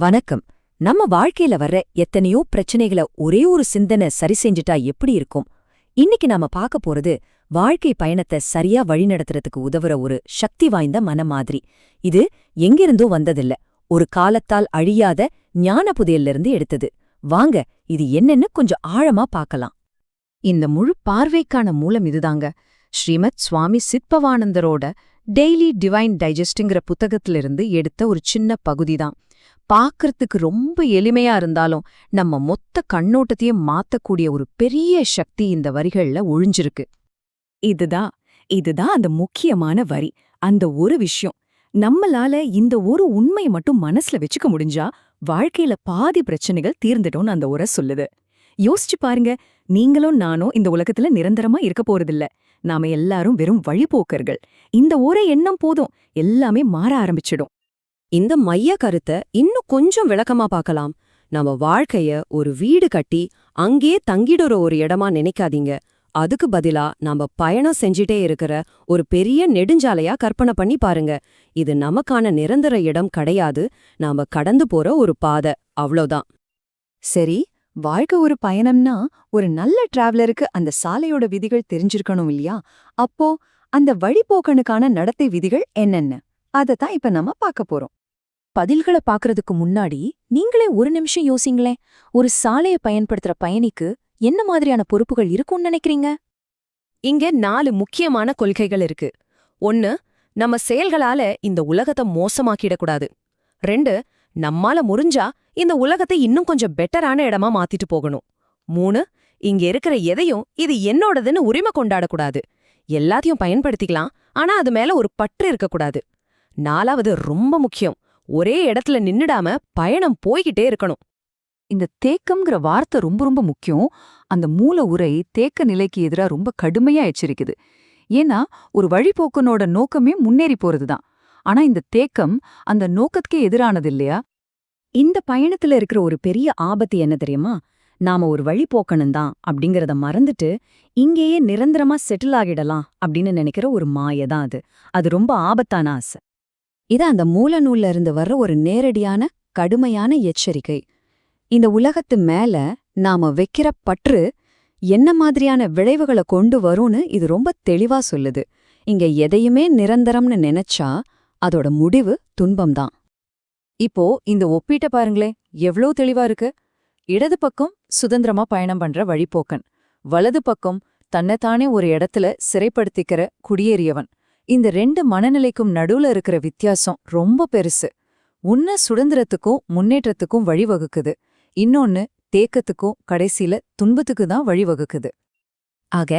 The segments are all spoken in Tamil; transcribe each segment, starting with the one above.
வணக்கம். நம்ம வாழ்க்கையில வர்ற எத்தனையோ பிரச்சனைகளை ஒரே ஒரு சிந்தனை சரி செஞ்சுட்டா எப்படி இருக்கும்? இன்னைக்கு நாம பார்க்க போறது வாழ்க்கை பயணத்தை சரியா வழிநடத்துறதுக்கு உதவுற ஒரு சக்தி வாய்ந்த மன மாதிரி. இது எங்கிருந்தோ வந்ததில்ல. ஒரு காலத்தால் அழியாத ஞான புதையல்லிருந்து எடுத்தது. வாங்க இது என்னன்னு கொஞ்சம் ஆழமா பார்க்கலாம். இந்த முழு பார்வைக்கான மூலம் இதுதாங்க. ஸ்ரீமத் சுவாமி சித்பவானந்தரோட டெய்லி டிவைன் டைஜஸ்ட்ங்கிற புத்தகத்திலிருந்து எடுத்த ஒரு சின்ன பகுதிதான். பார்க்கறதுக்கு ரொம்ப எளிமையா இருந்தாலும் நம்ம மொத்த கண்ணோட்டத்தையும் மாத்தக்கூடிய ஒரு பெரிய சக்தி இந்த வரிகள்ல ஒழிஞ்சிருக்கு. இதுதான் இதுதான் அந்த முக்கியமான வரி. அந்த ஒரு விஷயம். நம்மளால இந்த ஒரு உண்மையை மட்டும் மனசுல வச்சுக்க முடிஞ்சா வாழ்க்கையில பாதி பிரச்சனைகள் தீர்ந்துட்டோம்னு அந்த உரை சொல்லுது. யோசிச்சு பாருங்க நீங்களும் நானும் இந்த உலகத்துல நிரந்தரமா இருக்க போறதில்ல. நாம எல்லாரும் வெறும் வழிபோக்கர்கள். இந்த ஒரே எண்ணம் போதும். எல்லாமே மாற ஆரம்பிச்சிடும். இந்த மைய கருத்தை இன்னும் கொஞ்சம் விளக்கமா பார்க்கலாம். நம்ம வாழ்க்கைய ஒரு வீடு கட்டி அங்கே தங்கிடுற ஒரு இடமா நினைக்காதீங்க. அதுக்கு பதிலா நாம பயணம் செஞ்சிட்டே இருக்கிற ஒரு பெரிய நெடுஞ்சாலையா கற்பனை பண்ணி பாருங்க. இது நமக்கான நிரந்தர இடம் கிடையாது. நாம கடந்து போற ஒரு பாதை. அவ்வளோதான் சரி வாழ்க்கை ஒரு பயணம்னா ஒரு நல்ல டிராவலருக்கு அந்த சாலையோட விதிகள் தெரிஞ்சிருக்கணும் இல்லையா? அப்போ அந்த வழிபோக்கனுக்கான நடத்தை விதிகள் என்னென்ன? தான் இப்ப நம்ம பார்க்க போறோம். பதில்களை பாக்குறதுக்கு முன்னாடி நீங்களே ஒரு நிமிஷம் யோசிங்களேன். ஒரு சாலைய பயன்படுத்துற பயணிக்கு என்ன மாதிரியான பொறுப்புகள் இருக்கும்னு நினைக்கிறீங்க? இங்க நாலு முக்கியமான கொள்கைகள் இருக்கு. ஒன்னு நம்ம செயல்களால இந்த உலகத்தை மோசமாக்கிடக்கூடாது. ரெண்டு நம்மால முடிஞ்சா இந்த உலகத்தை இன்னும் கொஞ்சம் பெட்டரான இடமா மாத்திட்டு போகணும். மூணு இங்க இருக்கிற எதையும் இது என்னோடதுன்னு உரிமை கொண்டாடக்கூடாது. எல்லாத்தையும் பயன்படுத்திக்கலாம் ஆனா அது மேல ஒரு பற்று இருக்கக்கூடாது. நாலாவது ரொம்ப முக்கியம் ஒரே இடத்துல நின்னுடாம பயணம் போய்கிட்டே இருக்கணும். இந்த தேக்கம்ங்கிற வார்த்தை ரொம்ப ரொம்ப முக்கியம். அந்த மூல உரை தேக்க நிலைக்கு எதிரா ரொம்ப கடுமையா எச்சரிக்குது. ஏன்னா ஒரு வழிபோக்கனோட நோக்கமே முன்னேறி போறதுதான். ஆனா இந்த தேக்கம் அந்த நோக்கத்துக்கே எதிரானது இல்லையா? இந்த பயணத்துல இருக்கிற ஒரு பெரிய ஆபத்து என்ன தெரியுமா? நாம ஒரு வழிபோக்கணும் தான் அப்படிங்கறத மறந்துட்டு இங்கேயே நிரந்தரமா செட்டில் ஆகிடலாம் அப்படின்னு நினைக்கிற ஒரு மாய தான் அது. அது ரொம்ப ஆபத்தான ஆசை. இது அந்த மூல நூல்ல இருந்து வர்ற ஒரு நேரடியான கடுமையான எச்சரிக்கை. இந்த உலகத்து மேல நாம வைக்கிற பற்று என்ன மாதிரியான விளைவுகளை கொண்டு வரும்னு இது ரொம்ப தெளிவா சொல்லுது. இங்க எதையுமே நிரந்தரம்னு நினைச்சா அதோட முடிவு துன்பம்தான். இப்போ இந்த ஒப்பீட்ட பாருங்களேன் எவ்ளோ தெளிவா இருக்கு. இடது பக்கம் சுதந்திரமா பயணம் பண்ற வழிபோக்கன் வலது பக்கம் தன்னைத்தானே ஒரு இடத்துல சிறைப்படுத்திக்கிற குடியேறியவன். இந்த ரெண்டு மனநிலைக்கும் நடுவுல இருக்கிற வித்தியாசம் ரொம்ப பெருசு. உன்ன சுதந்திரத்துக்கும் முன்னேற்றத்துக்கும் வழிவகுக்குது. இன்னொன்னு தேக்கத்துக்கும் கடைசியில துன்பத்துக்கு தான் வழிவகுக்குது. ஆக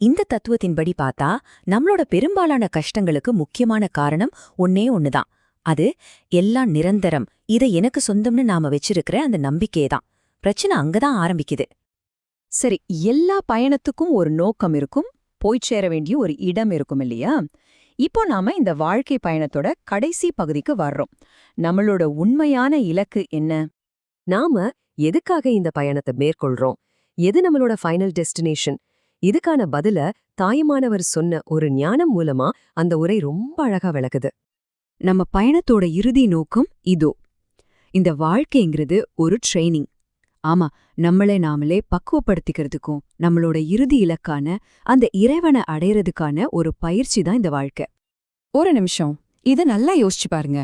இந்த தத்துவத்தின்படி பார்த்தா நம்மளோட பெரும்பாலான கஷ்டங்களுக்கு முக்கியமான காரணம் ஒன்னே ஒண்ணுதான். அது எல்லாம் நிரந்தரம். இதை எனக்கு சொந்தம்னு நாம வச்சிருக்கிற அந்த நம்பிக்கைதான் பிரச்சனை அங்கதான் ஆரம்பிக்குது. சரி எல்லா பயணத்துக்கும் ஒரு நோக்கம் இருக்கும் போய் சேர வேண்டிய ஒரு இடம் இருக்கும் இல்லையா? இப்போ நாம இந்த வாழ்க்கை பயணத்தோட கடைசி பகுதிக்கு வர்றோம். நம்மளோட உண்மையான இலக்கு என்ன? நாம எதுக்காக இந்த பயணத்தை மேற்கொள்றோம்? எது நம்மளோட ஃபைனல் டெஸ்டினேஷன் இதுக்கான பதில தாயுமானவர் சொன்ன ஒரு ஞானம் மூலமா அந்த உரை ரொம்ப அழகா விளக்குது. நம்ம பயணத்தோட இறுதி நோக்கம் இதோ. இந்த வாழ்க்கைங்கிறது ஒரு ட்ரைனிங் ஆமா நம்மளை நாமளே பக்குவப்படுத்திக்கிறதுக்கும் நம்மளோட இறுதி இலக்கான அந்த இறைவனை அடையறதுக்கான ஒரு பயிற்சி தான் இந்த வாழ்க்கை. ஒரு நிமிஷம் இத நல்லா யோசிச்சு பாருங்க.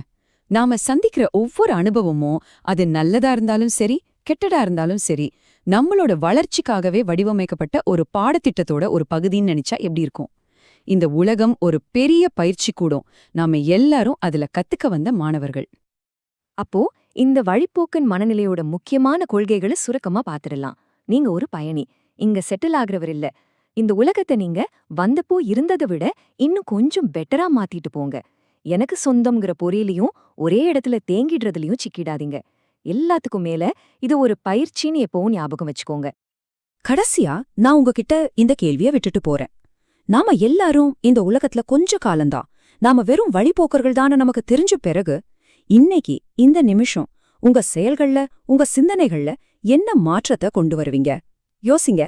நாம சந்திக்கிற ஒவ்வொரு அனுபவமும் அது நல்லதா இருந்தாலும் சரி கெட்டதா இருந்தாலும் சரி நம்மளோட வளர்ச்சிக்காகவே வடிவமைக்கப்பட்ட ஒரு பாடத்திட்டத்தோட ஒரு பகுதின்னு நினைச்சா எப்படி இருக்கும்? இந்த உலகம் ஒரு பெரிய பயிற்சி கூடும். நாம எல்லாரும் அதுல கத்துக்க வந்த மாணவர்கள். அப்போ இந்த வழிப்போக்கன் மனநிலையோட முக்கியமான கொள்கைகளை சுருக்கமா பாத்துடலாம். நீங்க ஒரு பயணி. இங்க செட்டில் ஆகுறவர் இல்ல. இந்த உலகத்தை நீங்க வந்தப்போ இருந்ததை விட இன்னும் கொஞ்சம் பெட்டரா மாத்திட்டு போங்க. எனக்கு சொந்தம்ங்கிற பொறியிலையும் ஒரே இடத்துல தேங்கிடுறதுலயும் சிக்கிடாதீங்க. எல்லாத்துக்கும் மேல இது ஒரு பயிற்சின்னு எப்பவும் ஞாபகம் வச்சுக்கோங்க. கடைசியா நான் உங்ககிட்ட இந்த கேள்விய விட்டுட்டு போறேன். நாம எல்லாரும் இந்த உலகத்துல கொஞ்ச காலம்தான். நாம வெறும் வழிபோக்கர்கள் தானே நமக்கு தெரிஞ்ச பிறகு இன்னைக்கு இந்த நிமிஷம் உங்க செயல்கள்ல உங்க சிந்தனைகள்ல என்ன மாற்றத்தை கொண்டு வருவீங்க? யோசிங்க.